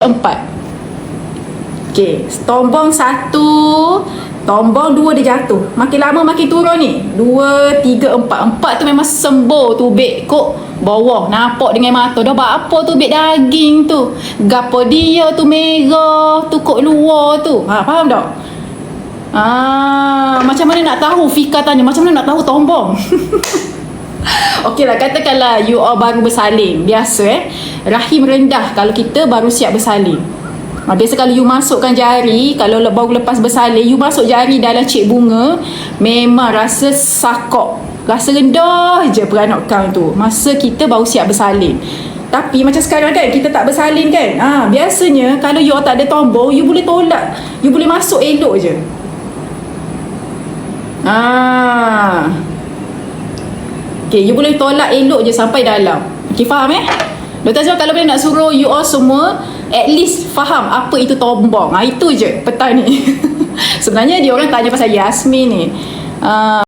empat. Okey, tombong satu, tombong dua dia jatuh. Makin lama makin turun ni. Dua, tiga, empat. Empat tu memang sembuh tubik kok bawah. Nampak dengan mata. Dah buat apa tubik daging tu. Gapo dia tu merah, tu kok luar tu. Ha, faham tak? Ah, macam mana nak tahu Fika tanya macam mana nak tahu tombong Okey lah katakanlah you all baru bersalin. Biasa eh. Rahim rendah kalau kita baru siap bersalin. Ha, Biasa kalau you masukkan jari Kalau baru lepas bersalin You masuk jari dalam cik bunga Memang rasa sakok. Rasa rendah je kau tu. Masa kita baru siap bersalin. Tapi macam sekarang kan kita tak bersalin kan? Ha, Biasanya kalau you tak ada tombong You boleh tolak. You boleh masuk elok je. Ah. Okay, you boleh tolak elok je sampai dalam. Okay, faham eh? Dr. Azwan kalau boleh nak suruh you all semua at least faham apa itu tombong. Ha, itu je petang ni. Sebenarnya dia orang tanya pasal Yasmin ni. Ah.